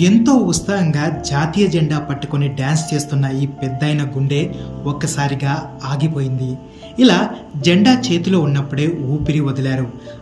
ఎంతో ఉత్సాహంగా జాతీయ జెండా పట్టుకొని డ్యాన్స్ చేస్తున్న ఈ పెద్దయిన గుండె ఒక్కసారిగా ఆగిపోయింది. ఇలా జెండా చేతిలో ఉన్నప్పుడే ఊపిరి వదిలారు.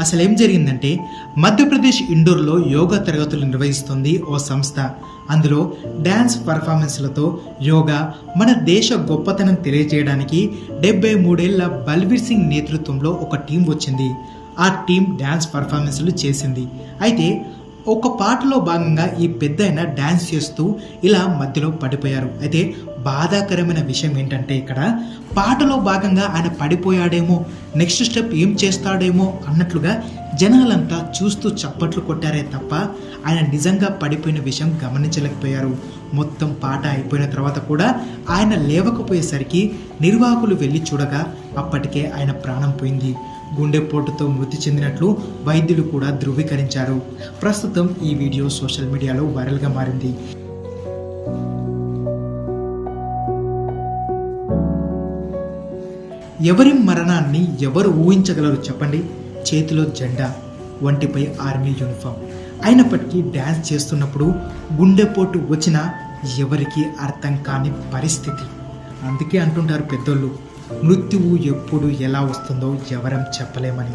అసలు ఏం జరిగిందంటే మధ్యప్రదేశ్ ఇండోర్లో యోగా తరగతులు నిర్వహిస్తుంది ఓ సంస్థ. అందులో డ్యాన్స్ పర్ఫార్మెన్స్లతో యోగా మన దేశ గొప్పతనం తెలియజేయడానికి డెబ్బై మూడేళ్ళ బల్వీర్ సింగ్ నేతృత్వంలో ఒక టీం వచ్చింది. ఆ టీం డ్యాన్స్ పర్ఫార్మెన్స్లు చేసింది. అయితే ఒక పాటలో భాగంగా ఈ పెద్దయిన డ్యాన్స్ చేస్తూ ఇలా మధ్యలో పడిపోయారు. అయితే బాధాకరమైన విషయం ఏంటంటే ఇక్కడ పాటలో భాగంగా ఆయన పడిపోయాడేమో నెక్స్ట్ స్టెప్ ఏం చేస్తాడేమో అన్నట్లుగా జనాలంతా చూస్తూ చప్పట్లు కొట్టారే తప్ప ఆయన నిజంగా పడిపోయిన విషయం గమనించలేకపోయారు. మొత్తం పాట అయిపోయిన తర్వాత కూడా ఆయన లేవకపోయేసరికి నిర్వాహకులు వెళ్ళి చూడగా అప్పటికే ఆయన ప్రాణం పోయింది. గుండెపోటుతో మృతి చెందినట్లు వైద్యులు కూడా ధృవీకరించారు. ప్రస్తుతం ఈ వీడియో సోషల్ మీడియాలో వైరల్గా మారింది. ఎవరి మరణాన్ని ఎవరు ఊహించగలరు చెప్పండి? చేతిలో జెండా వంటిపై ఆర్మీ యూనిఫామ్. అయినప్పటికీ డ్యాన్స్ చేస్తున్నప్పుడు గుండెపోటు వచ్చిన ఎవరికి అర్థం కాని పరిస్థితి. అందుకే అంటుంటారు పెద్దోళ్ళు మృత్యువు ఎప్పుడు ఎలా వస్తుందో ఎవరం చెప్పలేమని.